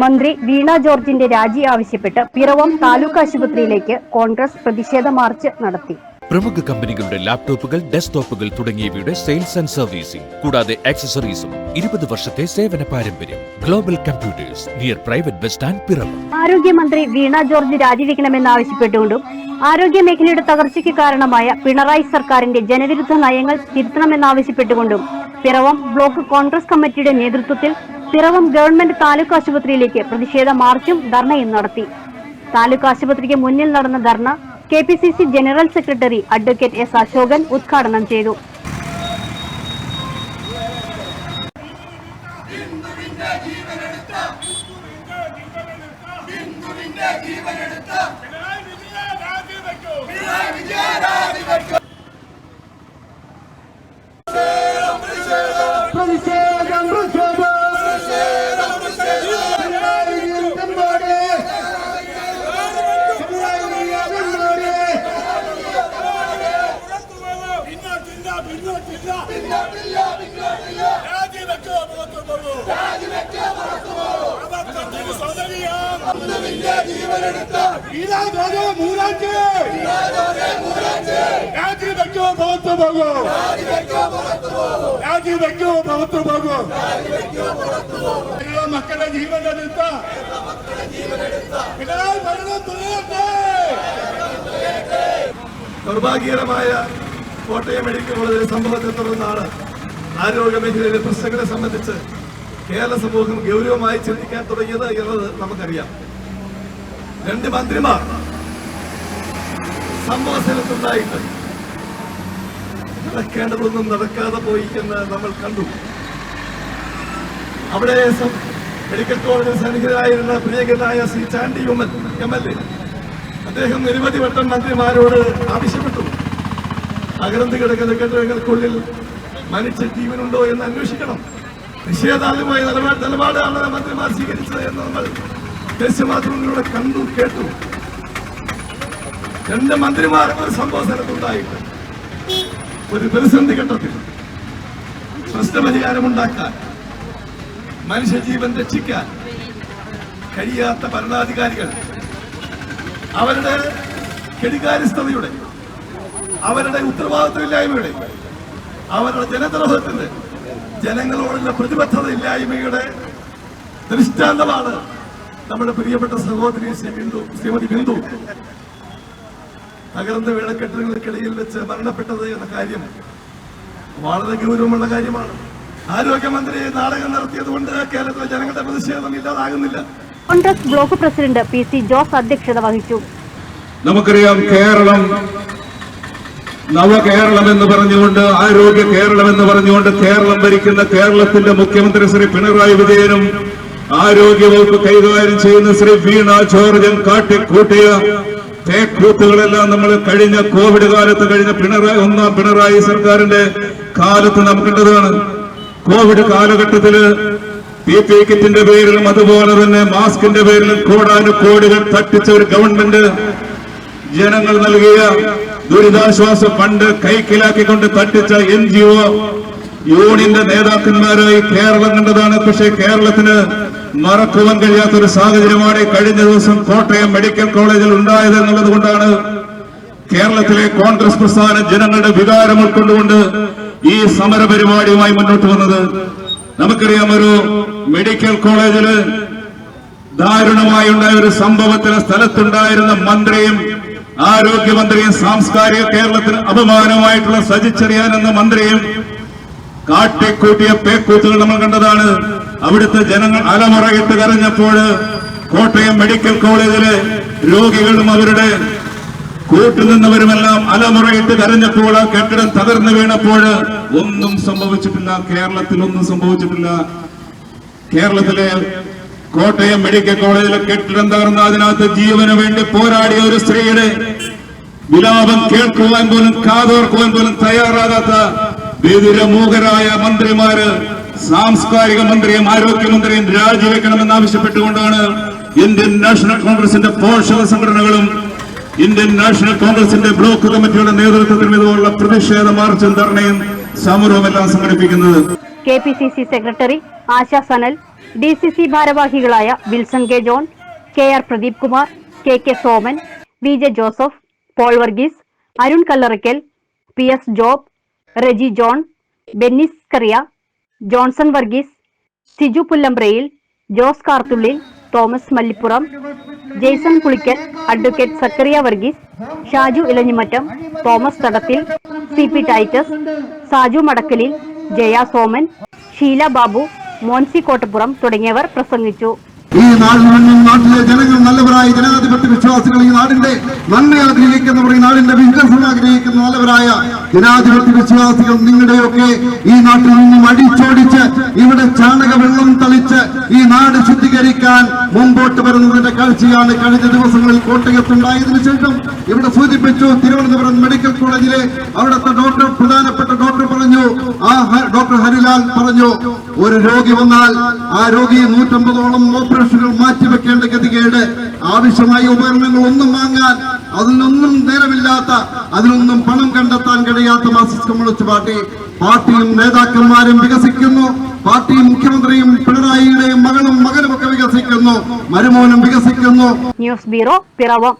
മന്ത്രി വീണ ജോർജിന്റെ രാജി ആവശ്യപ്പെട്ട് പിറവം താലൂക്ക് ആശുപത്രിയിലേക്ക് കോൺഗ്രസ് പ്രതിഷേധ മാർച്ച് നടത്തി. പ്രമുഖ കമ്പനികളുടെ ലാപ്ടോപ്പുകൾ ഡെസ്ക്ടോപ്പുകൾ തുടങ്ങിയവയുടെ സെയിൽസ് ആൻഡ് സർവീസിംഗ് കൂടാതെ ആക്സസറീസും ഇരുപത് വർഷത്തെ സേവന പാരമ്പര്യം global computers near private bus stand Piravom. ആരോഗ്യമന്ത്രി വീണ ജോർജ് രാജിവെക്കണമെന്നാവശ്യപ്പെട്ടുകൊണ്ടും ആരോഗ്യ മേഖലയുടെ തകർച്ചയ്ക്ക് കാരണമായ പിണറായി സർക്കാരിന്റെ ജനവിരുദ്ധ നയങ്ങൾ തിരുത്തണമെന്നാവശ്യപ്പെട്ടുകൊണ്ടും പിറവം ബ്ലോക്ക് കോൺഗ്രസ് കമ്മിറ്റിയുടെ നേതൃത്വത്തിൽ പിറവം ഗവൺമെന്റ് താലൂക്ക് ആശുപത്രിയിലേക്ക് പ്രതിഷേധ മാർച്ചും ധർണയും നടത്തി. താലൂക്ക് ആശുപത്രിക്ക് മുന്നിൽ നടന്ന dharna K general secretary advocate S Ashokan ഉദ്ഘാടനം ചെയ്തു. രാജിവെക്കോ പുറത്തു പോകൂ. രാജിവെക്കോ പുറത്തു പോകൂ. കേരള മക്കളുടെ ജീവൻ എടുത്ത പിണറായി ഭരണം തുടരട്ടെ ദൗർഭാഗ്യകരമായ കോട്ടയം മെഡിക്കൽ കോളേജിലെ സംഭവത്തെ തുടർന്നാണ് ആരോഗ്യ മേഖലയിലെ പ്രശ്നങ്ങളെ സംബന്ധിച്ച് കേരള സമൂഹം ഗൗരവമായി ചിന്തിക്കാൻ തുടങ്ങിയത് എന്നത് നമുക്കറിയാം. രണ്ട് മന്ത്രിമാർ സംഭവ സ്ഥലത്തുണ്ടായിട്ട് നടക്കേണ്ടതൊന്നും നടക്കാതെ പോയി എന്ന് നമ്മൾ കണ്ടു. അവിടെ മെഡിക്കൽ കോളേജിൽ സന്നിഹിതരായിരുന്ന പ്രിയങ്കരനായ Shri Chandy Oommen M L A. അദ്ദേഹം നിരവധി വട്ടം മന്ത്രിമാരോട് ആവശ്യപ്പെട്ടു. അകർന്നു കിടക്കുന്ന കെട്ടിടങ്ങൾക്കുള്ളിൽ മനുഷ്യ ജീവനുണ്ടോ എന്ന് അന്വേഷിക്കണം. നിഷേധാത്മകമായ നിലപാട് നിലപാടാണ് മന്ത്രിമാർ സ്വീകരിച്ചത് എന്ന് നമ്മൾ ദൃശ്യമാധ്യമങ്ങളിലൂടെ കണ്ടു കേട്ടു. രണ്ട് മന്ത്രിമാർ ഒരു സംഭവ സ്ഥലത്തുണ്ടായിട്ട് ഒരു പ്രതിസന്ധി ഘട്ടത്തിൽ പ്രശ്നപരിഹാരമുണ്ടാക്കാൻ മനുഷ്യജീവൻ രക്ഷിക്കാൻ കഴിയാത്ത ഭരണാധികാരികൾ അവരുടെ കെടികാര്യസ്ഥതയുടെ അവരുടെ ഉത്തരവാദിത്വമില്ലായ്മയുടെ അവരുടെ ജനദ്രോഹത്തിന്റെ ജനങ്ങളോടുള്ള പ്രതിബദ്ധത ഇല്ലായ്മയുടെ ദൃഷ്ടാന്തമാണ് നമ്മുടെ പ്രിയപ്പെട്ട സഹോദരി ശ്രീ ബിന്ദു ശ്രീമതി ബിന്ദു. തകർന്ന വീണ കെട്ടിടങ്ങൾക്കിടയിൽ വെച്ച് മരണപ്പെട്ടത് എന്ന കാര്യം വളരെ ഗൗരവമുള്ള കാര്യമാണ്. ആരോഗ്യമന്ത്രി നാടകം നടത്തിയത് കൊണ്ട് കേരളത്തിലെ ജനങ്ങളുടെ പ്രതിഷേധം ഇല്ലാതാകുന്നില്ല. Congress block president P C Jose അധ്യക്ഷത വഹിച്ചു. നമുക്കറിയാം കേരളം നവകേരളം എന്ന് പറഞ്ഞുകൊണ്ട് ആരോഗ്യ കേരളം എന്ന് പറഞ്ഞുകൊണ്ട് കേരളം ഭരിക്കുന്ന കേരളത്തിന്റെ മുഖ്യമന്ത്രി ശ്രീ പിണറായി വിജയനും ആരോഗ്യ വകുപ്പ് കൈകാര്യം ചെയ്യുന്ന ശ്രീ വീണ ജോർജൻ കാട്ടിക്കൂട്ടിയ തേക്കൂത്തുകളെല്ലാം നമ്മൾ കഴിഞ്ഞ കോവിഡ് കാലത്ത് കഴിഞ്ഞ പിണറായി ഒന്നാം പിണറായി സർക്കാരിന്റെ കാലത്ത് നാം കണ്ടതാണ്. കോവിഡ് കാലഘട്ടത്തിൽ പി പി കിറ്റിന്റെ പേരിലും അതുപോലെ തന്നെ മാസ്കിന്റെ പേരിലും കോടാനുകോടികൾ തട്ടിച്ച ഒരു ഗവൺമെന്റ് ജനങ്ങൾ നൽകിയ ദുരിതാശ്വാസ ഫണ്ട് കൈക്കിലാക്കിക്കൊണ്ട് തട്ടിച്ച എൻ ജി ഒ യൂണിയന്റെ നേതാക്കന്മാരായി കേരളം കണ്ടതാണ്. പക്ഷേ കേരളത്തിന് മറക്കുവാൻ കഴിയാത്ത ഒരു സാഹചര്യമാണ് കഴിഞ്ഞ ദിവസം കോട്ടയം മെഡിക്കൽ കോളേജിൽ ഉണ്ടായത് എന്നുള്ളത് കൊണ്ടാണ് കേരളത്തിലെ കോൺഗ്രസ് പ്രസ്ഥാന ജനങ്ങളുടെ വികാരം ഉൾക്കൊണ്ടുകൊണ്ട് ഈ സമര പരിപാടിയുമായി മുന്നോട്ട് വന്നത്. നമുക്കറിയാം ഒരു മെഡിക്കൽ കോളേജിൽ ദാരുണമായി ഉണ്ടായ ഒരു സംഭവത്തിന് സ്ഥലത്തുണ്ടായിരുന്ന മന്ത്രിയും ആരോഗ്യമന്ത്രിയും സാംസ്കാരിക കേരളത്തിന് അപമാനമായിട്ടുള്ള സജിച്ചെറിയാൻ എന്ന മന്ത്രിയും കാട്ടിക്കൂട്ടിയ പേക്കൂത്തുകൾ നമ്മൾ കണ്ടതാണ്. അവിടുത്തെ ജനങ്ങൾ അലമുറയിട്ട് കരഞ്ഞപ്പോൾ കോട്ടയം മെഡിക്കൽ കോളേജിലെ രോഗികളും അവരുടെ കൂട്ടുനിന്നവരുമെല്ലാം അലമുറയിട്ട് കരഞ്ഞപ്പോൾ ആ കെട്ടിടം തകർന്നു വീണപ്പോൾ ഒന്നും സംഭവിച്ചിട്ടില്ല. കേരളത്തിൽ ഒന്നും സംഭവിച്ചിട്ടില്ല. കേരളത്തിലെ കോട്ടയം മെഡിക്കൽ കോളേജിലെ കെട്ടിടം തകർന്ന അതിനകത്ത് ജീവന് വേണ്ടി പോരാടിയ ഒരു സ്ത്രീയുടെ വിലാപം കേൾക്കുവാൻ പോലും കാതോർക്കുവാൻ പോലും തയ്യാറാകാത്ത ബധിരമൂകരായ മന്ത്രിമാര് സാംസ്കാരിക മന്ത്രിയും ആരോഗ്യമന്ത്രിയും രാജിവെക്കണമെന്ന് ആവശ്യപ്പെട്ടുകൊണ്ടാണ് ഇന്ത്യൻ നാഷണൽ കോൺഗ്രസിന്റെ പോഷക സംഘടനകളും ഇന്ത്യൻ നാഷണൽ കോൺഗ്രസിന്റെ ബ്ലോക്ക് കമ്മിറ്റിയുടെ നേതൃത്വത്തിലും ഇതുപോലുള്ള പ്രതിഷേധ മാർച്ചും ധർണയും സമരവും എല്ലാം സംഘടിപ്പിക്കുന്നത്. K P C C secretary Asha Sanal D C C ഭാരവാഹികളായ Wilson K John K R Pradeep Kumar K K Soman V J Joseph Paul Varghese Arun Kallarakkal P S Job Reji John Bennis Kuriya Johnson Varghese Siju Pullamprayil Jose Karthullil Thomas Mallippuram Jaison Pulickal advocate Zacharia Varghese Shaju Elanjimattam Thomas Thadathil C P Titus Saju Madakkalil Jaya Soman Sheela Babu Monsi Kottappuram തുടങ്ങിയവർ പ്രസംഗിച്ചു ഈ നിന്നും നാട്ടിലെ ജനങ്ങൾ നല്ലവരായ ജനാധിപത്യ വിശ്വാസികൾ ഈ നാടിന്റെ നന്മ ആഗ്രഹിക്കുന്നവർ ഈ നാടിന്റെ വികസനം ആഗ്രഹിക്കുന്ന നല്ലവരായ ജനാധിപത്യ വിശ്വാസികൾ നിങ്ങളുടെയൊക്കെ ഈ നാട്ടിൽ നിന്നും അടിച്ചോടിച്ച് ഇവിടെ ചാണക വെള്ളം തളിച്ച് ഈ നാട് ശുദ്ധീകരിക്കാൻ മുമ്പോട്ട് വരുന്നതിന്റെ കാഴ്ചയാണ് കഴിഞ്ഞ ദിവസങ്ങളിൽ കോട്ടയത്തുണ്ടായതിനു ശേഷം ഇവിടെ സൂചിപ്പിച്ചു തിരുവനന്തപുരം മെഡിക്കൽ കോളേജിലെ അവിടുത്തെ ഡോക്ടർ പ്രധാനപ്പെട്ട ഡോക്ടർ പറഞ്ഞു. ആ ഡോക്ടർ ഹരിലാൽ പറഞ്ഞു ഒരു രോഗി വന്നാൽ ആ രോഗിയെ നൂറ്റമ്പതോളം ഓപ്പറേഷനുകൾ മാറ്റിവെക്കേണ്ട ഗതികേട്. ആവശ്യമായ ഉപകരണങ്ങൾ ഒന്നും വാങ്ങാൻ അതിനൊന്നും നേരമില്ലാത്ത അതിനൊന്നും പണം കണ്ടെത്താൻ കഴിയാത്ത മാർക്സിസ്റ്റ് കമ്മ്യൂണിസ്റ്റ് പാർട്ടി. പാർട്ടിയും നേതാക്കന്മാരും വികസിക്കുന്നു. പാർട്ടിയും മുഖ്യമന്ത്രിയും പിണറായിയുടെയും മകളും മകനും ഒക്കെ വികസിക്കുന്നു. മരുമോനും വികസിക്കുന്നു. News bureau Piravom.